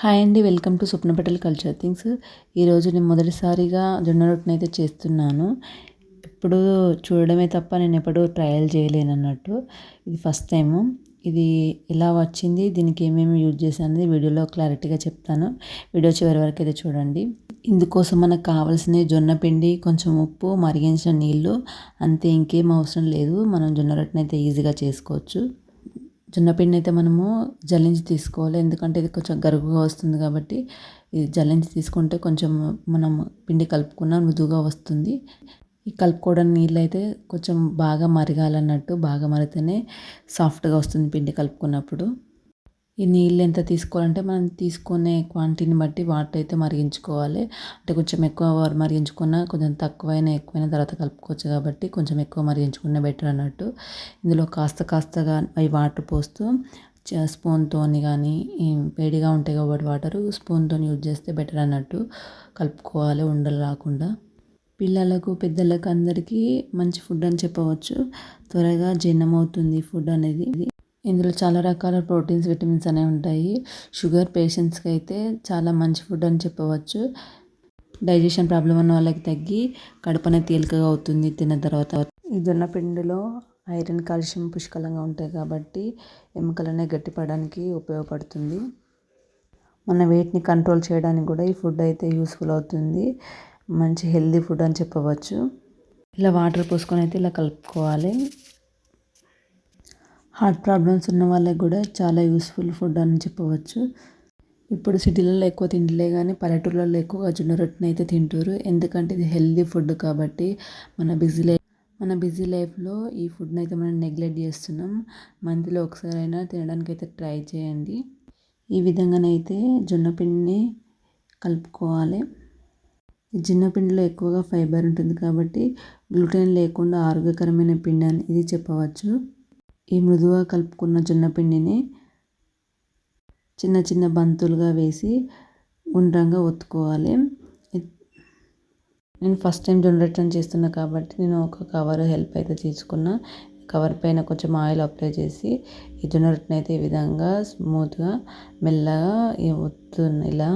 Hi అండి welcome to స్వప్నపేటల్ culture things. ఈరోజు నేను మొదటిసారిగా జొన్న రొట్టెని అయితే చేస్తున్నాను. ఇప్పుడు చూడడమే తప్ప నేను ఎప్పుడూ ట్రయల్ చేయలేను అన్నట్టు ఇది ఫస్ట్ టైము. ఇది ఎలా వచ్చింది దీనికి ఏమేమి యూజ్ చేశాను వీడియోలో క్లారిటీగా చెప్తాను. వీడియో చివరి వరకు అయితే చూడండి. ఇందుకోసం మనకు కావాల్సిన జొన్న పిండి కొంచెం ఉప్పు మరిగించిన నీళ్ళు. అంతే ఇంకేం అవసరం లేదు. మనం జొన్న రొట్టెని అయితే ఈజీగా చేసుకోవచ్చు. జొన్నపిండి అయితే మనము జల్లించి తీసుకోవాలి. ఎందుకంటే ఇది కొంచెం గరుగుగా వస్తుంది కాబట్టి ఇది జల్లించి తీసుకుంటే కొంచెం మనం పిండి కలుపుకున్న మృదువుగా వస్తుంది. ఈ కలుపుకోవడం నీళ్ళు అయితే కొంచెం బాగా మరగాలన్నట్టు బాగా మరిగితేనే సాఫ్ట్గా వస్తుంది పిండి కలుపుకున్నప్పుడు. ఈ నీళ్ళు ఎంత తీసుకోవాలంటే మనం తీసుకునే క్వాంటిటీని బట్టి వాటర్ అయితే మరిగించుకోవాలి. అంటే కొంచెం ఎక్కువ మరిగించుకున్న కొంచెం తక్కువైనా ఎక్కువైనా తర్వాత కలుపుకోవచ్చు కాబట్టి కొంచెం ఎక్కువ మరిగించుకున్న బెటర్ అన్నట్టు. ఇందులో కాస్త కాస్తగా అవి వాటర్ పోస్తూ స్పూన్తోని కానీ వేడిగా ఉంటాయి కాబట్టి వాటర్ స్పూన్తో యూజ్ చేస్తే బెటర్ అన్నట్టు కలుపుకోవాలి ఉండలు రాకుండా. పిల్లలకు పెద్దలకు అందరికీ మంచి ఫుడ్ అని చెప్పవచ్చు. త్వరగా జీర్ణమవుతుంది ఫుడ్ అనేది. ఇందులో చాలా రకాల ప్రోటీన్స్ విటమిన్స్ అనేవి ఉంటాయి. షుగర్ పేషెంట్స్కి అయితే చాలా మంచి ఫుడ్ అని చెప్పవచ్చు. డైజెషన్ ప్రాబ్లం ఉన్న వాళ్ళకి తగ్గి కడుపు అనేది తేలికగా అవుతుంది తిన్న తర్వాత. ఈ జొన్న పిండిలో ఐరన్ కాల్షియం పుష్కలంగా ఉంటాయి కాబట్టి ఎముకలనే గట్టిపడడానికి ఉపయోగపడుతుంది. మన వెయిట్ని కంట్రోల్ చేయడానికి కూడా ఈ ఫుడ్ అయితే యూస్ఫుల్ అవుతుంది. మంచి హెల్దీ ఫుడ్ అని చెప్పవచ్చు. ఇలా వాటర్ పోసుకొని అయితే ఇలా కలుపుకోవాలి. హార్ట్ ప్రాబ్లమ్స్ ఉన్న వాళ్ళకి కూడా చాలా యూస్ఫుల్ ఫుడ్ అని చెప్పవచ్చు. ఇప్పుడు సిటీలలో ఎక్కువ తింటలే కానీ పల్లెటూర్లలో ఎక్కువగా జొన్న రొట్టెని అయితే తింటారు ఎందుకంటే ఇది హెల్దీ ఫుడ్ కాబట్టి మన బిజీ లైఫ్ మన బిజీ లైఫ్లో ఈ ఫుడ్ని అయితే మనం నెగ్లెక్ట్ చేస్తున్నాం. మంత్లో ఒకసారి అయినా తినడానికి అయితే ట్రై చేయండి. ఈ విధంగానైతే జొన్న పిండిని కలుపుకోవాలి. జొన్న పిండిలో ఎక్కువగా ఫైబర్ ఉంటుంది కాబట్టి గ్లూటెన్ లేకుండా ఆరోగ్యకరమైన పిండి అని ఇది చెప్పవచ్చు. ఈ మృదువుగా కలుపుకున్న జొన్నపిండిని చిన్న చిన్న బంతులుగా వేసి గుండ్రంగా ఒత్తుకోవాలి. నేను ఫస్ట్ టైం జొన్న రొట్టెని చేస్తున్నా కాబట్టి నేను ఒక కవర్ హెల్ప్ అయితే తీసుకున్నా. కవర్ పైన కొంచెం ఆయిల్ అప్లై చేసి ఈ జొన్న రొట్టెని అయితే ఈ విధంగా స్మూత్గా మెల్లగా ఒత్తున్న ఇలా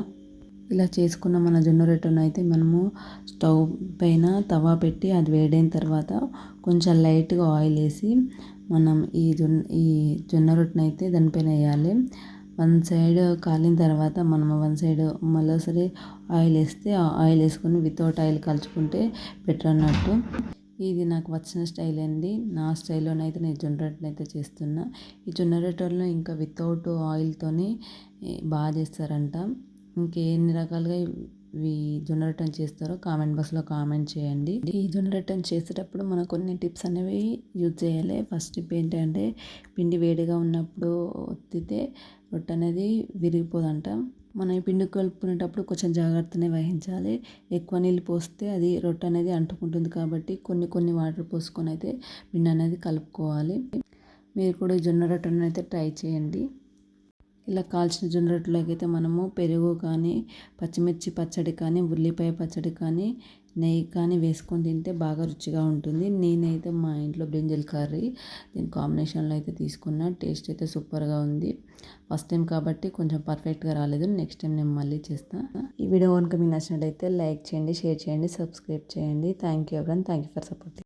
ఇలా చేసుకున్న మన జొన్న రొట్టెను అయితే మనము స్టవ్ పైన తవా పెట్టి అది వేడైన తర్వాత కొంచెం లైట్గా ఆయిల్ వేసి మనం ఈ జొన్న ఈ జొన్న రొట్టెని అయితే దానిపైన వేయాలి. వన్ సైడ్ కాలిన తర్వాత మనం వన్ సైడ్ మరోసారి ఆయిల్ వేస్తే ఆయిల్ వేసుకొని వితౌట్ ఆయిల్ కలుచుకుంటే బెటర్ అన్నట్టు. ఇది నాకు వచ్చిన స్టైల్ అండి. నా స్టైల్లోనైతే నేను జొన్న రొట్టెని అయితే చేస్తున్నా. ఈ జొన్న రొట్టెలను ఇంకా వితౌట్ ఆయిల్తోని బాగా చేస్తారంట. ఇంకెన్ని రకాలుగా ఇవి జొన్న రిటర్న్ చేస్తారో కామెంట్ బాక్స్లో కామెంట్ చేయండి. ఈ జొన్న రిటర్న్ చేసేటప్పుడు మనం కొన్ని టిప్స్ అనేవి యూజ్ చేయాలి. ఫస్ట్ టిప్ ఏంటంటే పిండి వేడిగా ఉన్నప్పుడు ఒత్తితే రొట్టె అనేది విరిగిపోదంట. మనం ఈ పిండి కలుపుకునేటప్పుడు కొంచెం జాగ్రత్తనే వహించాలి. ఎక్కువ నీళ్ళు పోస్తే అది రొట్టె అనేది అంటుకుంటుంది కాబట్టి కొన్ని కొన్ని వాటర్ పోసుకొని అయితే పిండి అనేది కలుపుకోవాలి. మీరు కూడా ఈ జొన్న రొట్టెను అయితే ట్రై చేయండి. ఇలా కాల్చిన జొన్న రొట్టెలోకి అయితే మనము పెరుగు కానీ పచ్చిమిర్చి పచ్చడి కానీ ఉల్లిపాయ పచ్చడి కానీ నెయ్యి కానీ వేసుకొని తింటే బాగా రుచిగా ఉంటుంది. నేనైతే మా ఇంట్లో బ్రింజల్ కర్రీ దీని కాంబినేషన్లో అయితే తీసుకున్న టేస్ట్ అయితే సూపర్గా ఉంది. ఫస్ట్ టైం కాబట్టి కొంచెం పర్ఫెక్ట్గా రాలేదు నెక్స్ట్ టైం నేను మళ్ళీ చేస్తాను ఈ వీడియో కనుక మీకు నచ్చినట్టయితే లైక్ చేయండి షేర్ చేయండి సబ్స్క్రైబ్ చేయండి. Thank you everyone thank you for supporting.